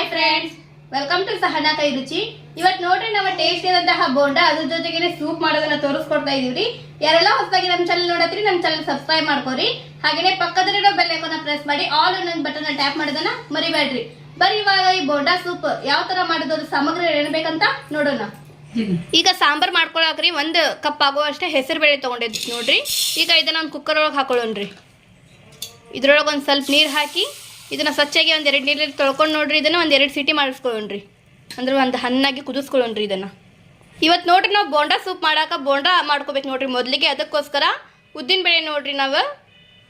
Hi friends welcome to Sahana ಕೈ ರುಚಿ ಇವತ್ತು ನೋಡ್ರಿ ನಮ್ಮ ಟೇಸ್ಟ್ ಇರೋಂತಹ ಬೋಂಡ ಅದ್ರ ಜೊತೆಗೆ ಸೂಪ್ ಮಾಡೋದನ್ನ ತೋರಿಸ್ಕೊಡ್ತಾ ಇದೀವಿ ಯಾರೆಲ್ಲ ಹೊಸದಾಗಿ ನಮ್ಮ ಚಾನಲ್ ನೋಡತ್ರಿ ನಮ್ಮ ಚಾನಲ್ ಸಬ್ಸ್ಕ್ರೈಬ್ ಮಾಡ್ಕೋರಿ. ಹಾಗೇನೆ ಪಕ್ಕದಲ್ಲಿರೋ ಬೆಲ್ ಐಕಾನ್ ಪ್ರೆಸ್ ಮಾಡಿ ಆಲ್ ಒಂದೊಂದು ಬಟನ್ ಟ್ಯಾಪ್ ಮಾಡೋದನ್ನ ಮರಿಬೇಡ್ರಿ. ಬರೀ ಇವಾಗ ಈ ಬೋಂಡಾ ಸೂಪ್ ಯಾವ ತರ ಮಾಡೋದು ಸಾಮಗ್ರಿ ಏನ್ಬೇಕಂತ ನೋಡೋಣ. ಈಗ ಸಾಂಬಾರ್ ಮಾಡ್ಕೊಳಕ್ರಿ ಒಂದು ಕಪ್ ಆಗೋ ಅಷ್ಟೇ ಹೆಸರು ಬೇಳೆ ತಗೊಂಡಿದ್ ನೋಡ್ರಿ. ಈಗ ಇದನ್ನ ಒಂದು ಕುಕ್ಕರ್ ಒಳಗೆ ಹಾಕೊಳ್ಳೋಣ್ರಿ. ಇದ್ರೊಳಗೆ ಒಂದು ಸ್ವಲ್ಪ ನೀರು ಹಾಕಿ ಇದನ್ನ ಸ್ವಚ್ಛಾಗಿ ಒಂದು ಎರಡು ನೀರಲ್ಲಿ ತೊಳ್ಕೊಂಡು ನೋಡ್ರಿ, ಇದನ್ನು ಒಂದು ಎರಡು ಸಿಟಿ ಮಾಡಿಸ್ಕೊಳ್ಳೋಣ್ರಿ. ಅಂದ್ರೆ ಒಂದು ಹಣ್ಣಾಗಿ ಕುದಿಸ್ಕೊಳ್ಳೋಣ್ರಿ ಇದನ್ನು. ಇವತ್ತು ನೋಡ್ರಿ ನಾವು ಬೋಂಡಾ ಸೂಪ್ ಮಾಡಾಕ ಬೋಂಡಾ ಮಾಡ್ಕೋಬೇಕು ನೋಡ್ರಿ ಮೊದಲಿಗೆ, ಅದಕ್ಕೋಸ್ಕರ ಉದ್ದಿನ ಬೇಳೆ ನೋಡ್ರಿ ನಾವು.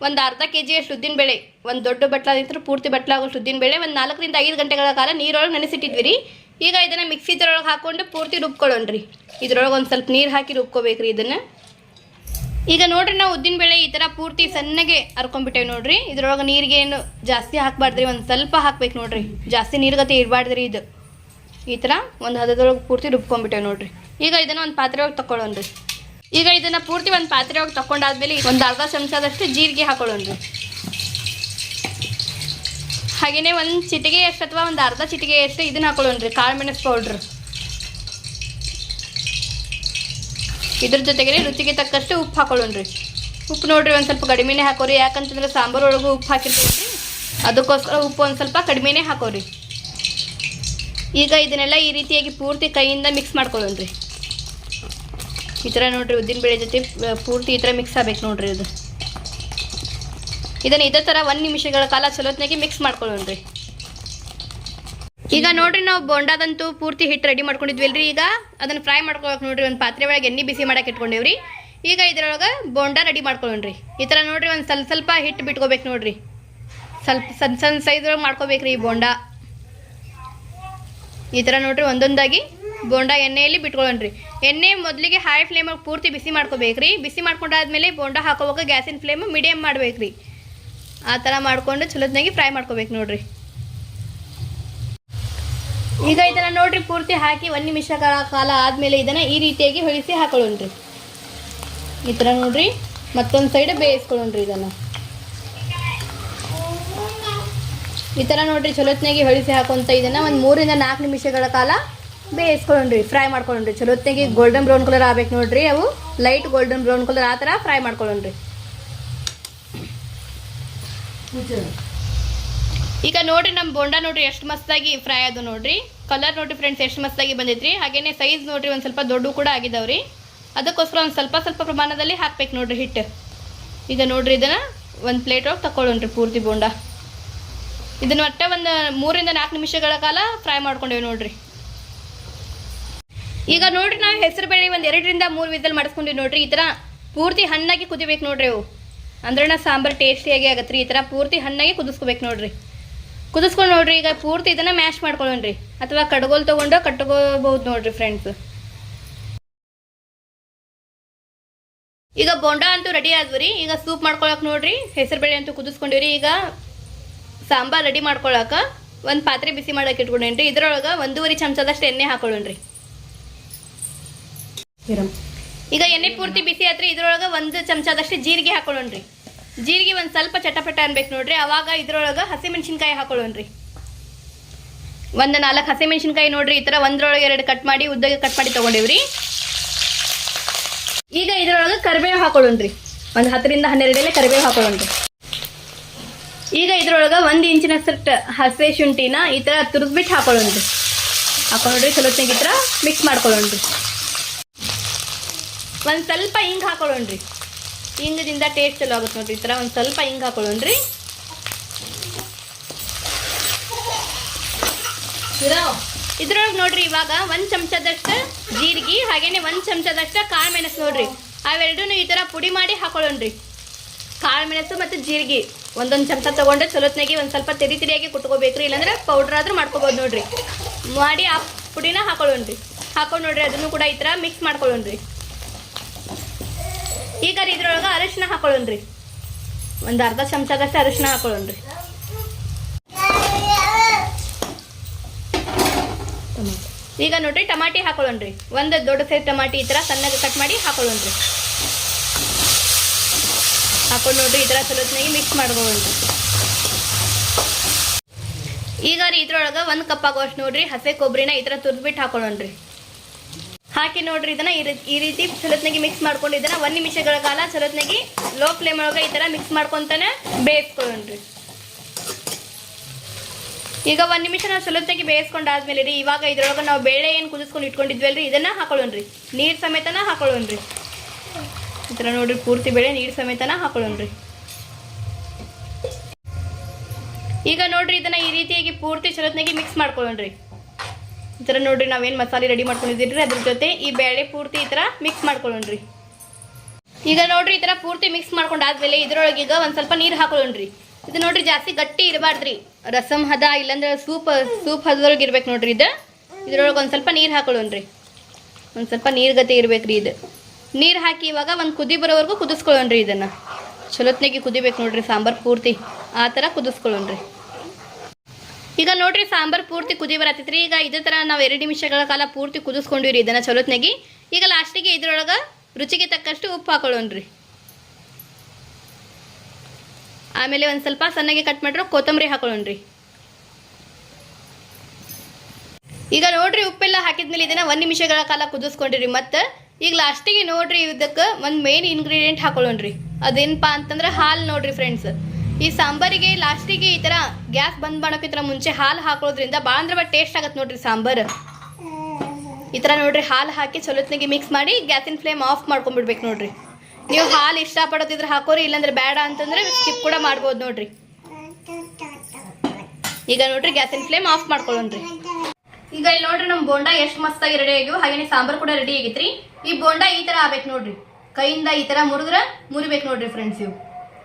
ಒಂದು ಅರ್ಧ ಕೆ ಜಿಯಷ್ಟು ಉದ್ದಿನ ಬೇಳೆ, ಒಂದು ದೊಡ್ಡ ಬಟ್ಲ ನಿಂತರೂ ಪೂರ್ತಿ ಬಟ್ಲ ಆಗೋಷ್ಟು ಉದ್ದಿನ ಬೇಳೆ, ಒಂದು ನಾಲ್ಕರಿಂದ ಐದು ಗಂಟೆಗಳ ಕಾಲ ನೀರೊಳಗೆ ನೆನೆಸಿಟ್ಟಿದ್ವಿ ರೀ ಈಗ ಇದನ್ನ ಮಿಕ್ಸಿದ್ರೊಳಗೆ ಹಾಕ್ಕೊಂಡು ಪೂರ್ತಿ ರುಬ್ಕೊಳ್ಳೋಣ್ರಿ. ಇದ್ರೊಳಗೆ ಒಂದು ಸ್ವಲ್ಪ ನೀರು ಹಾಕಿ ರುಬ್ಕೋಬೇಕ್ರಿ ಇದನ್ನ. ಈಗ ನೋಡ್ರಿ ನಾವು ಉದ್ದಿನ ಬೇಳೆ ಈ ಥರ ಪೂರ್ತಿ ಸಣ್ಣಗೆ ಹರ್ಕೊಂಡ್ಬಿಟ್ಟೇವೆ ನೋಡ್ರಿ. ಇದ್ರೊಳಗೆ ನೀರಿಗೆ ಏನು ಜಾಸ್ತಿ ಹಾಕ್ಬಾರ್ದ್ರಿ, ಒಂದು ಸ್ವಲ್ಪ ಹಾಕ್ಬೇಕು ನೋಡ್ರಿ. ಜಾಸ್ತಿ ನೀರ್ಗತೆ ಇರಬಾರ್ದ್ರಿ ಇದು. ಈ ಥರ ಒಂದು ಹದದೊಳಗೆ ಪೂರ್ತಿ ರುಬ್ಕೊಂಡ್ಬಿಟ್ಟೇವೆ ನೋಡ್ರಿ. ಈಗ ಇದನ್ನ ಒಂದು ಪಾತ್ರೆ ಒಳಗೆ ತಗೊಳ್ಳೋಣ್ರಿ ಈಗ ಇದನ್ನ ಪೂರ್ತಿ ಒಂದು ಪಾತ್ರೆ ಒಳಗೆ ತಕೊಂಡಾದ್ಮೇಲೆ ಒಂದು ಅರ್ಧ ಚಮಚದಷ್ಟು ಜೀರಿಗೆ ಹಾಕೊಳ್ಳೋಣ್ರಿ. ಹಾಗೆಯೇ ಒಂದು ಚಿಟಿಗೆ ಎಷ್ಟು ಅಥವಾ ಒಂದು ಅರ್ಧ ಚಿಟಿಗೆ ಎಷ್ಟು ಇದನ್ನ ಹಾಕೊಳ್ಳೋಣ್ರಿ, ಕಾಳು ಮೆಣಸು ಪೌಡ್ರ್ ಇದ್ರ ಜೊತೆಗೆ ರುಚಿಗೆ ತಕ್ಕಷ್ಟು ಉಪ್ಪು ಹಾಕೊಳ್ಳೋಣ್ರಿ. ಉಪ್ಪು ನೋಡ್ರಿ ಒಂದು ಸ್ವಲ್ಪ ಕಡಿಮೆನೇ ಹಾಕೋರಿ. ಯಾಕಂತಂದ್ರೆ ಸಾಂಬಾರು ಒಳಗೂ ಉಪ್ಪು ಹಾಕಿರ್ತೀವಿ. ಅದಕ್ಕೋಸ್ಕರ ಉಪ್ಪು ಒಂದು ಸ್ವಲ್ಪ ಕಡಿಮೆನೇ ಹಾಕೋರಿ. ಈಗ ಇದನ್ನೆಲ್ಲ ಈ ರೀತಿಯಾಗಿ ಪೂರ್ತಿ ಕೈಯಿಂದ ಮಿಕ್ಸ್ ಮಾಡ್ಕೊಳ್ಳೋಣ್ರಿ. ಈ ಥರ ನೋಡ್ರಿ ಉದ್ದಿನ ಬೇಳೆ ಜೊತೆ ಪೂರ್ತಿ ಈ ಥರ ಮಿಕ್ಸ್ ಆಗ್ಬೇಕು ನೋಡ್ರಿ ಇದು ಇದನ್ನು ಇದೇ ಥರ ಒಂದು ನಿಮಿಷಗಳ ಕಾಲ ಚಲೋತ್ನಾಗಿ ಮಿಕ್ಸ್ ಮಾಡ್ಕೊಳ್ಳೋಣ್ರಿ. ಈಗ ನೋಡ್ರಿ ನಾವು ಬೋಂಡಾದಂತೂ ಪೂರ್ತಿ ಹಿಟ್ಟು ರೆಡಿ ಮಾಡ್ಕೊಂಡಿದ್ವಿಲ್ರಿ ಈಗ. ಅದನ್ನ ಫ್ರೈ ಮಾಡ್ಕೊಳಕ್ ನೋಡ್ರಿ ಒಂದು ಪಾತ್ರೆ ಒಳಗೆ ಎಣ್ಣೆ ಬಿಸಿ ಮಾಡಕ್ಕೆ ಇಟ್ಕೊಂಡೇವ್ರಿ. ಈಗ ಇದ್ರೊಳಗೆ ಬೋಂಡ ರೆಡಿ ಮಾಡ್ಕೊಳ್ಳೋಣ್ರಿ ಈ ಥರ ನೋಡ್ರಿ ಒಂದು ಸ್ವಲ್ಪ ಸ್ವಲ್ಪ ಹಿಟ್ಟು ಬಿಟ್ಕೋಬೇಕು ನೋಡ್ರಿ. ಸ್ವಲ್ಪ ಸಣ್ಣ ಸಣ್ಣ ಸೈಜ್ ಒಳಗೆ ಮಾಡ್ಕೋಬೇಕ್ರಿ ಈ ಬೊಂಡಾ. ಈ ಥರ ನೋಡ್ರಿ ಒಂದೊಂದಾಗಿ ಬೊಂಡಾ ಎಣ್ಣೆಯಲ್ಲಿ ಬಿಟ್ಕೊಳ್ಳೋಣ್ರಿ ಎಣ್ಣೆ ಮೊದಲಿಗೆ ಹೈ ಫ್ಲೇಮಾಗಿ ಪೂರ್ತಿ ಬಿಸಿ ಮಾಡ್ಕೋಬೇಕ್ರಿ. ಬಿಸಿ ಮಾಡ್ಕೊಂಡಾದ್ಮೇಲೆ ಬೊಂಡಾ ಹಾಕೋವಾಗ ಗ್ಯಾಸಿನ ಫ್ಲೇಮ್ ಮೀಡಿಯಮ್ ಮಾಡ್ಬೇಕ್ರಿ. ಆ ಥರ ಮಾಡ್ಕೊಂಡು ಚಲೋತ್ನಾಗಿ ಫ್ರೈ ಮಾಡ್ಕೋಬೇಕು ನೋಡ್ರಿ. ಈಗ ಇದನ್ನ ನೋಡ್ರಿ, ಪೂರ್ತಿ ಹಾಕಿ ಒಂದು ನಿಮಿಷಗಳ ಕಾಲ ಆದ್ಮೇಲೆ ಇದನ್ನ ಈ ರೀತಿಯಾಗಿ ಹೊಳಿಸಿ ಹಾಕೊಳ್ಳೋಣ್ರಿ. ಈ ಥರ ನೋಡ್ರಿ, ಮತ್ತೊಂದು ಸೈಡ್ ಬೇಯಿಸ್ಕೊಳ್ಳೋಣ್ರಿ ಇದನ್ನ. ಈ ಥರ ನೋಡ್ರಿ, ಚಲೋತ್ನಾಗಿ ಹೊಳಿಸಿ ಹಾಕೊಂತ ಇದನ್ನ ಒಂದು ಮೂರಿಂದ ನಾಲ್ಕು ನಿಮಿಷಗಳ ಕಾಲ ಬೇಯಿಸ್ಕೊಳ್ಳೋಣ್ರಿ ಫ್ರೈ ಮಾಡ್ಕೊಳ್ಳೋಣ್ರಿ. ಚಲೋತ್ನಾಗಿ ಗೋಲ್ಡನ್ ಬ್ರೌನ್ ಕಲರ್ ಆಗ್ಬೇಕು ನೋಡ್ರಿ ಅವು. ಲೈಟ್ ಗೋಲ್ಡನ್ ಬ್ರೌನ್ ಕಲರ್ ಆ ಥರ ಫ್ರೈ ಮಾಡ್ಕೊಳ್ಳೋಣ್ರಿ ಈಗ ನೋಡ್ರಿ ನಮ್ಮ ಬೋಂಡ ನೋಡ್ರಿ ಎಷ್ಟು ಮಸ್ತಾಗಿ ಫ್ರೈ ಅದು ನೋಡ್ರಿ. ಕಲರ್ ನೋಡ್ರಿ ಫ್ರೆಂಡ್ಸ್ ಎಷ್ಟು ಮಸ್ತಾಗಿ ಬಂದೈತ್ರಿ. ಹಾಗೇನೆ ಸೈಜ್ ನೋಡ್ರಿ ಒಂದು ಸ್ವಲ್ಪ ದೊಡ್ಡ ಕೂಡ ಆಗಿದಾವ್ರಿ. ಅದಕ್ಕೋಸ್ಕರ ಒಂದು ಸ್ವಲ್ಪ ಸ್ವಲ್ಪ ಪ್ರಮಾಣದಲ್ಲಿ ಹಾಕ್ಬೇಕು ನೋಡ್ರಿ ಹಿಟ್ಟು. ಈಗ ನೋಡ್ರಿ ಇದನ್ನ ಒಂದು ಪ್ಲೇಟ್ ಒಳಗೆ ತಗೊಳ್ಳೋಣ್ರಿ ಪೂರ್ತಿ ಬೋಂಡ. ಇದನ್ನ ಒಟ್ಟೆ ಒಂದು ಮೂರಿಂದ ನಾಲ್ಕು ನಿಮಿಷಗಳ ಕಾಲ ಫ್ರೈ ಮಾಡ್ಕೊಂಡೇವೆ ನೋಡ್ರಿ. ಈಗ ನೋಡ್ರಿ ನಾವು ಹೆಸರು ಬೇಳೆ ಒಂದು ಎರಡರಿಂದ ಮೂರು ವಿಸಲ್ ಮಾಡಿಸ್ಕೊಂಡಿವಿ ನೋಡ್ರಿ. ಈ ಥರ ಪೂರ್ತಿ ಹಣ್ಣಾಗಿ ಕುದಿಬೇಕು ನೋಡ್ರಿ ಅವು. ಅಂದ್ರೆ ಸಾಂಬಾರು ಟೇಸ್ಟಿಯಾಗಿ ಆಗತ್ತೆ ರೀ ಈ ಥರ ಪೂರ್ತಿ ಹಣ್ಣಾಗಿ ಕುದಿಸ್ಕೋಬೇಕು ನೋಡ್ರಿ. ಕುದಿಸ್ಕೊಂಡು ನೋಡ್ರಿ ಈಗ ಪೂರ್ತಿ ಇದನ್ನ ಮ್ಯಾಶ್ ಮಾಡ್ಕೊಳ್ಳೋಣ್ರಿ ಅಥವಾ ಕಡ್ಗೋಲ್ ತಗೊಂಡು ಕಟ್ಕೋಬಹುದು ನೋಡ್ರಿ ಫ್ರೆಂಡ್ಸ್ ಈಗ ಬೋಂಡಾ ಅಂತೂ ರೆಡಿ ಆದ್ವಿ ಈಗ ಸೂಪ್ ಮಾಡ್ಕೊಳಕ್ ನೋಡ್ರಿ. ಹೆಸರುಬೇಳೆ ಅಂತೂ ಕುದಿಸ್ಕೊಂಡಿವ್ರಿ. ಈಗ ಸಾಂಬಾರ್ ರೆಡಿ ಮಾಡ್ಕೊಳಕ ಒಂದು ಪಾತ್ರೆ ಬಿಸಿ ಮಾಡಕ್ಕೆ ಇಟ್ಕೊಂಡೇನ್ರಿ. ಇದ್ರೊಳಗೆ ಒಂದೂವರೆ ಚಮಚದಷ್ಟು ಎಣ್ಣೆ ಹಾಕೊಳ್ಳೋಣ್ರಿ. ಈಗ ಎಣ್ಣೆ ಪೂರ್ತಿ ಬಿಸಿ ಆದ್ರೆ ಇದ್ರೊಳಗೆ ಒಂದು ಚಮಚದಷ್ಟು ಜೀರಿಗೆ ಹಾಕೊಳ್ಳೋಣ್ರಿ. ಜೀರಿಗೆ ಒಂದು ಸ್ವಲ್ಪ ಚಟಪಟ ಅನ್ಬೇಕು ನೋಡ್ರಿ. ಅವಾಗ ಇದ್ರೊಳಗೆ ಹಸಿಮೆಣಸಿನ್ಕಾಯಿ ಹಾಕೊಳ್ಳೋಣ್ರಿ. ಒಂದು ನಾಲ್ಕು ಹಸಿಮೆಣಸಿನ್ಕಾಯಿ ನೋಡ್ರಿ, ಈ ಥರ ಒಂದ್ರೊಳಗೆ ಎರಡು ಕಟ್ ಮಾಡಿ ಉದ್ದಗೆ ಕಟ್ ಮಾಡಿ ತಗೊಂಡಿವ್ರಿ. ಈಗ ಇದ್ರೊಳಗೆ ಕರಿಬೇವು ಹಾಕೊಳ್ಳೋಣ್ರಿ. ಒಂದು ಹತ್ತರಿಂದ ಹನ್ನೆರಡಲ್ಲೇ ಕರಿಬೇವು ಹಾಕೊಳ್ಳೋಣ್ರಿ. ಈಗ ಇದ್ರೊಳಗೆ ಒಂದು ಇಂಚಿನಷ್ಟು ಹಸಿ ಶುಂಠಿನ ಈ ಥರ ತುರಿದ್ಬಿಟ್ಟು ಹಾಕೊಳ್ಳೋಣ್ರಿ. ಹಾಕೊಂಡ್ರಿ ಚಲೋತ್ನಾಗ ಈ ಥರ ಮಿಕ್ಸ್ ಮಾಡ್ಕೊಳ್ಳೋಣ್ರಿ. ಒಂದು ಸ್ವಲ್ಪ ಹಿಂಗೆ ಹಾಕೊಳ್ಳೋಣ್ರಿ. ಹಿಂಗದಿಂದ ಟೇಸ್ಟ್ ಚಲೋ ಆಗುತ್ತೆ ನೋಡ್ರಿ ಈ ಥರ ಒಂದು ಸ್ವಲ್ಪ ಹಿಂಗೆ ಹಾಕೊಳ್ಳೋಣ್ರಿ. ಇದ್ರೊಳಗೆ ನೋಡ್ರಿ ಇವಾಗ ಒಂದು ಚಮಚದಷ್ಟು ಜೀರಿಗೆ ಹಾಗೇನೆ ಒಂದು ಚಮಚದಷ್ಟು ಕಾಳು ಮೆಣಸು ನೋಡ್ರಿ. ಅವೆರಡೂ ಈ ಥರ ಪುಡಿ ಮಾಡಿ ಹಾಕೊಳ್ಳೋಣ್ರಿ. ಕಾಳು ಮೆಣಸು ಮತ್ತು ಜೀರಿಗೆ ಒಂದೊಂದು ಚಮಚ ತೊಗೊಂಡು ಚಲೋತ್ನಾಗಿ ಒಂದು ಸ್ವಲ್ಪ ತೆರಿ ತೆರಿಯಾಗಿ ಕುಟ್ಕೋಬೇಕ್ರಿ ಇಲ್ಲಾಂದ್ರೆ ಪೌಡ್ರ್ ಆದ್ರೂ ಮಾಡ್ಕೋಬೋದು ನೋಡ್ರಿ. ಮಾಡಿ ಆ ಪುಡಿನ ಹಾಕೊಳ್ಳೋಣ್ರಿ. ಹಾಕೊಂಡು ನೋಡ್ರಿ ಅದನ್ನು ಕೂಡ ಈ ಥರ ಮಿಕ್ಸ್ ಮಾಡ್ಕೊಳ್ಳೋಣ್ರಿ. ಈಗ ರೀ ಇದ್ರೊಳಗೆ ಅರಿಶಿನ ಹಾಕೊಳ್ಳೋಣ್ರಿ. ಒಂದು ಅರ್ಧ ಚಮಚದಷ್ಟು ಅರಿಶಿನ ಹಾಕೊಳ್ಳೋಣ್ರಿ. ಈಗ ನೋಡ್ರಿ ಟಮಾಟಿ ಹಾಕೊಳ್ಳೋಣ್ರಿ. ಒಂದು ದೊಡ್ಡ ಸೈಜ್ ಟಮಾಟಿ ಈ ಥರ ಸಣ್ಣಗೆ ಕಟ್ ಮಾಡಿ ಹಾಕೊಳ್ಳೋಣ್ರಿ. ಹಾಕೊಂಡು ನೋಡ್ರಿ ಈ ಥರ ಚಲೋತ್ನಾಗಿ ಮಿಕ್ಸ್ ಮಾಡ್ಕೊಳ್ಳೋಣ್ರಿ. ಈಗ ರೀ ಇದ್ರೊಳಗೆ ಒಂದು ಕಪ್ ಆಗೋಷ್ಟು ನೋಡ್ರಿ ಹಸೆ ಕೊಬ್ಬರಿನ ಈ ಥರ ತುರ್ದ್ಬಿಟ್ಟು ಹಾಕೊಳ್ಳೋಣ್ರಿ. ಹಾಕಿ ನೋಡ್ರಿ ಇದನ್ನ. ಈ ರೀತಿ ಚಲೋತ್ನಾಗಿ ಮಿಕ್ಸ್ ಮಾಡ್ಕೊಂಡು ಇದನ್ನ ಒಂದು ನಿಮಿಷಗಳ ಕಾಲ ಚಲೋತ್ನಾಗಿ ಲೋ ಫ್ಲೇಮ್ ಒಳಗೆ ಈ ಥರ ಮಿಕ್ಸ್ ಮಾಡ್ಕೊಂತಾನೆ ಬೇಯಿಸ್ಕೊಳ್ಳ್ರಿ ಈಗ ಒಂದು ನಿಮಿಷ ನಾವು ಚಲೋತ್ನಾಗಿ ಬೇಯಿಸ್ಕೊಂಡಾದ್ಮೇಲೆ ರೀ ಇವಾಗ ಇದ್ರೊಳಗೆ ನಾವು ಬೇಳೆ ಏನು ಕುದಿಸ್ಕೊಂಡು ಇಟ್ಕೊಂಡಿದ್ವಲ್ರಿ, ಇದನ್ನ ಹಾಕೊಳ್ಳೋಣ್ರಿ. ನೀರು ಸಮೇತನ ಹಾಕೊಳ್ಳೋಣ್ರಿ. ಈ ಥರ ನೋಡ್ರಿ, ಪೂರ್ತಿ ಬೇಳೆ ನೀರು ಸಮೇತನ ಹಾಕೊಳ್ಳೋಣ್ರಿ. ಈಗ ನೋಡ್ರಿ ಇದನ್ನ ಈ ರೀತಿಯಾಗಿ ಪೂರ್ತಿ ಚಲೋತ್ನಾಗಿ ಮಿಕ್ಸ್ ಮಾಡ್ಕೊಳ್ಳೋಣ್ರಿ. ಈ ಥರ ನೋಡ್ರಿ, ನಾವೇನು ಮಸಾಲೆ ರೆಡಿ ಮಾಡ್ಕೊಂಡಿದ್ದೀರಿ? ಅದ್ರ ಜೊತೆ ಈ ಬೇಳೆ ಪೂರ್ತಿ ಈ ಥರ ಮಿಕ್ಸ್ ಮಾಡ್ಕೊಳ್ಳೋಣ್ರಿ. ಈಗ ನೋಡ್ರಿ, ಈ ಥರ ಪೂರ್ತಿ ಮಿಕ್ಸ್ ಮಾಡ್ಕೊಂಡಾದ್ಮೇಲೆ ಇದರೊಳಗೆ ಈಗ ಒಂದು ಸ್ವಲ್ಪ ನೀರು ಹಾಕೊಳ್ಳೋಣ್ರಿ. ಇದು ನೋಡ್ರಿ, ಜಾಸ್ತಿ ಗಟ್ಟಿ ಇರಬಾರ್ದ್ರಿ. ರಸಮ್ ಹದ ಇಲ್ಲಾಂದ್ರೆ ಸೂಪ್ ಸೂಪ್ ಹದದೊಳಗೆ ಇರ್ಬೇಕು ನೋಡ್ರಿ ಇದು. ಇದ್ರೊಳಗೆ ಒಂದು ಸ್ವಲ್ಪ ನೀರು ಹಾಕೊಳ್ಳೋಣ್ರಿ. ಒಂದು ಸ್ವಲ್ಪ ನೀರು ಗತಿ ಇರ್ಬೇಕ್ರಿ ಇದು. ನೀರು ಹಾಕಿ ಇವಾಗ ಒಂದು ಕುದಿ ಬರೋವರೆಗೂ ಕುದಿಸ್ಕೊಳ್ಳೋಣ್ರಿ ಇದನ್ನು. ಚಲೋತ್ನಾಗಿ ಕುದಿಬೇಕು ನೋಡ್ರಿ ಸಾಂಬಾರು ಪೂರ್ತಿ. ಆ ಥರ ಕುದಿಸ್ಕೊಳ್ಳೋಣ್ರಿ. ಈಗ ನೋಡ್ರಿ ಸಾಂಬಾರ್ ಪೂರ್ತಿ ಕುದಿ ಬರತ್ತೈತ್ರಿ ಈಗ ಇದೇ ಥರ ನಾವು ಎರಡು ನಿಮಿಷಗಳ ಕಾಲ ಪೂರ್ತಿ ಕುದಿಸ್ಕೊಂಡಿವ್ರಿ ಇದನ್ನ ಚಲೋತ್ನಾಗಿ. ಈಗ ಲಾಸ್ಟಿಗೆ ಇದ್ರೊಳಗೆ ರುಚಿಗೆ ತಕ್ಕಷ್ಟು ಉಪ್ಪು ಹಾಕೊಳ್ಳೋಣ್ರಿ. ಆಮೇಲೆ ಒಂದು ಸ್ವಲ್ಪ ಸಣ್ಣಗೆ ಕಟ್ ಮಾಡಿರೋ ಕೊತ್ತಂಬರಿ ಹಾಕೊಳ್ಳೋಣ್ರಿ. ಈಗ ನೋಡ್ರಿ ಉಪ್ಪೆಲ್ಲ ಹಾಕಿದ್ಮೇಲೆ ಇದನ್ನ ಒಂದು ನಿಮಿಷಗಳ ಕಾಲ ಕುದಿಸ್ಕೊಂಡಿರಿ ಮತ್ತೆ ಈಗ ಲಾಸ್ಟಿಗೆ ನೋಡ್ರಿ ಇದಕ್ಕೆ ಒಂದು ಮೇನ್ ಇಂಗ್ರೀಡಿಯೆಂಟ್ ಹಾಕೊಳ್ಳೋಣ್ರಿ. ಅದೇನಪ್ಪ ಅಂತಂದ್ರೆ ಹಾಲು ನೋಡ್ರಿ ಫ್ರೆಂಡ್ಸ್ ಈ ಸಾಂಬಾರಿಗೆ, ಲಾಸ್ಟಿಗೆ ಈ ಥರ ಗ್ಯಾಸ್ ಬಂದ್ ಮಾಡೋಕ್ಕಿಂತ ಮುಂಚೆ ಹಾಲು ಹಾಕೋದ್ರಿಂದ ಭಾಳ ಟೇಸ್ಟ್ ಆಗತ್ತೆ ನೋಡ್ರಿ ಸಾಂಬಾರು. ಈ ಥರ ನೋಡ್ರಿ ಹಾಲು ಹಾಕಿ ಚಲೋತ್ನಾಗೆ ಮಿಕ್ಸ್ ಮಾಡಿ ಗ್ಯಾಸಿನ ಫ್ಲೇಮ್ ಆಫ್ ಮಾಡ್ಕೊಂಡ್ಬಿಡ್ಬೇಕು ನೋಡ್ರಿ. ನೀವು ಹಾಲು ಇಷ್ಟಪಡೋದಿದ್ರೆ ಹಾಕೋರಿ, ಇಲ್ಲಾಂದ್ರೆ ಬೇಡ ಅಂತಂದ್ರೆ ಸ್ಕಿಪ್ ಕೂಡ ಮಾಡ್ಬೋದು ನೋಡ್ರಿ. ಈಗ ನೋಡ್ರಿ ಗ್ಯಾಸಿನ ಫ್ಲೇಮ್ ಆಫ್ ಮಾಡ್ಕೊಳ್ಳೋಣ್ರಿ. ಈಗ ಇಲ್ಲಿ ನೋಡ್ರಿ ನಮ್ ಬೋಂಡ ಎಷ್ಟು ಮಸ್ತಾಗಿ ರೆಡಿ ಆಗ್ಯಾವ ಹಾಗೇನೆ ಸಾಂಬಾರ್ ಕೂಡ ರೆಡಿ ಆಗೈತ್ರಿ. ಈ ಬೋಂಡ ಈ ತರ ಆಗ್ಬೇಕು ನೋಡ್ರಿ. ಕೈಯಿಂದ ಈ ತರ ಮುರಿದ್ರೆ ಮುರಿಬೇಕು ನೋಡ್ರಿ ಫ್ರೆಂಡ್ಸ್ ಇವು.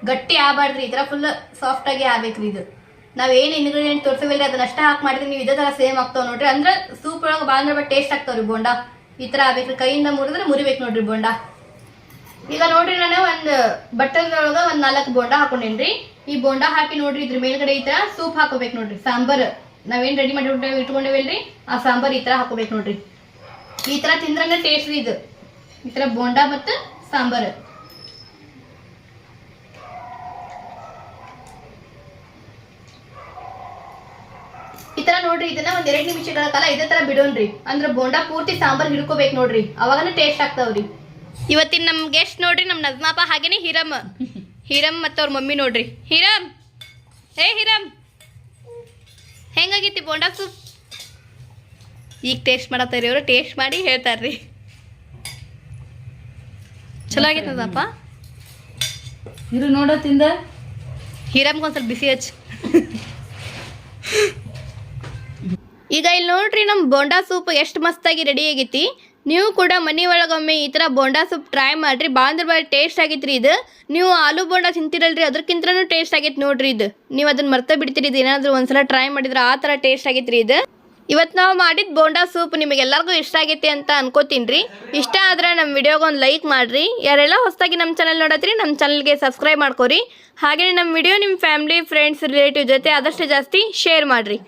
ಗಟ್ಟಿ ಆಗ್ಬಾರ್ದ್ರಿ, ಈ ಥರ ಫುಲ್ ಸಾಫ್ಟ್ ಆಗಿ ಆಗ್ಬೇಕ್ರಿ ಇದು. ನಾವ್ ಏನ್ ಇಂಗ್ರೀಡಿಯೆಂಟ್ ತೋರ್ಸವಿಲ್ಲ ಅದನ್ನ ಅಷ್ಟ ಹಾಕಿ ಮಾಡಿದ್ರೆ ನೀವು ಇದೇ ತರ ಸೇಮ್ ಆಗ್ತಾವ ನೋಡ್ರಿ. ಅಂದ್ರೆ ಸೂಪ್ ಒಳಗೆ ಭಾಳ ಅಂದ್ರೆ ಟೇಸ್ಟ್ ಆಗ್ತಾವ್ರಿ ಬೋಂಡ. ಈ ತರ ಆಗ್ಬೇಕ್ರಿ ಕೈಯಿಂದ ಮುರಿದ್ರೆ ಮುರಿಬೇಕು ನೋಡ್ರಿ ಬೋಂಡ. ಈಗ ನೋಡ್ರಿ ನಾನು ಒಂದು ಬಟ್ಟಲೊಳಗ ಒಂದು ನಾಲ್ಕು ಬೋಂಡ ಹಾಕೊಂಡೇನ್ರಿ. ಈ ಬೋಂಡ ಹಾಕಿ ನೋಡ್ರಿ, ಇದ್ರ ಮೇಲ್ಗಡೆ ಈ ಥರ ಸೂಪ್ ಹಾಕೋಬೇಕು ನೋಡ್ರಿ. ಸಾಂಬಾರ್, ನಾವೇನು ರೆಡಿ ಮಾಡಿ ಇಟ್ಕೊಂಡೇವ್- ಇಟ್ಕೊಂಡೇವಲ್ರಿ, ಆ ಸಾಂಬಾರ್ ಈ ಥರ ಹಾಕೋಬೇಕು ನೋಡ್ರಿ. ಈ ತರ ತಿಂದ್ರೆ ಟೇಸ್ಟ್ ಇದು. ಈ ಥರ ಬೋಂಡ ಮತ್ತು ಸಾಂಬಾರ್. ಈ ನೋಡ್ರಿ ಇದನ್ನ ಒಂದ್ ಎರಡ್ ನಿಮಿಷಗಳ ಕಾಲ ಇದೇ ತರ ಬಿಡೋಣ್ರಿ. ಅಂದ್ರೆ ಬೋಂಡ ಪೂರ್ತಿ ಸಾಂಬಾರ್ ಹಿಡ್ಕೋಬೇಕು ನೋಡ್ರಿ. ಅವಾಗನ ಟೇಸ್ಟ್ ಆಗ್ತಾವ್ರಿ. ಇವತ್ತಿನ ನಮ್ ಗೆಸ್ಟ್ ನೋಡ್ರಿ ನಮ್ ನಜ್ಮಾಪ ಹಾಗೇನೆ ಹಿರಮ್. ಹಿರಮ್ ಮತ್ತ ಅವ್ರ ಮಮ್ಮಿ ನೋಡ್ರಿ. ಹಿರಮ್! ಹೇ ಹಿರಮ್! ಹೆಂಗಾಗೈತಿ ಬೋಂಡಾ ಸೂಪ್ ಈಗ ಟೇಸ್ಟ್ ಮಾಡತ್ತಾರಿ ಅವರು ಟೇಸ್ಟ್ ಮಾಡಿ ಹೇಳ್ತಾರ್ರಿ. ಚಲೋ ಆಗೈತದಪ್ಪ ಇರು ನೋಡ ತಿಂದ. ಹಿರಮ್ಗೆ ಒಂದ್ ಸ್ವಲ್ಪ ಬಿಸಿ ಹಚ್ಚ. ಈಗ ಇಲ್ಲಿ ನೋಡ್ರಿ ನಮ್ಮ ಬೋಂಡಾ ಸೂಪ್ ಎಷ್ಟು ಮಸ್ತಾಗಿ ರೆಡಿ ಆಗೈತಿ. ನೀವು ಕೂಡ ಮನೆ ಒಳಗೊಮ್ಮೆ ಈ ಥರ ಬೋಂಡಾ ಸೂಪ್ ಟ್ರೈ ಮಾಡಿರಿ. ಅಂದ್ರೆ ಭಾಳ ಟೇಸ್ಟ್ ಆಗೈತ್ರಿ ಇದು. ನೀವು ಆಲೂ ಬೋಂಡಾ ತಿಂತಿರಲ್ರಿ ಅದಕ್ಕಿಂತನೂ ಟೇಸ್ಟ್ ಆಗೈತೆ ನೋಡ್ರಿ ಇದು. ನೀವು ಅದನ್ನ ಮರ್ತ ಬಿಡ್ತೀರಿ, ಇದು ಏನಾದರೂ ಒಂದ್ಸಲ ಟ್ರೈ ಮಾಡಿದ್ರೆ ಆ ಥರ ಟೇಸ್ಟ್ ಆಗೈತ್ರಿ ಇದು. ಇವತ್ತು ನಾವು ಮಾಡಿದ ಬೋಂಡಾ ಸೂಪ್ ನಿಮಗೆಲ್ಲರಿಗೂ ಇಷ್ಟ ಆಗೈತೆ ಅಂತ ಅನ್ಕೋತೀನಿ ರೀ ಇಷ್ಟ ಆದ್ರೆ ನಮ್ಮ ವಿಡಿಯೋಗೆ ಒಂದು ಲೈಕ್ ಮಾಡಿರಿ. ಯಾರೆಲ್ಲ ಹೊಸದಾಗಿ ನಮ್ಮ ಚಾನಲ್ ನೋಡತ್ರಿ ನಮ್ಮ ಚಾನಲ್ಗೆ ಸಬ್ಸ್ಕ್ರೈಬ್ ಮಾಡ್ಕೋರಿ. ಹಾಗೆಯೇ ನಮ್ಮ ವಿಡಿಯೋ ನಿಮ್ಮ ಫ್ಯಾಮಿಲಿ ಫ್ರೆಂಡ್ಸ್ ರಿಲೇಟಿವ್ ಜೊತೆ ಆದಷ್ಟು ಜಾಸ್ತಿ ಶೇರ್ ಮಾಡಿರಿ.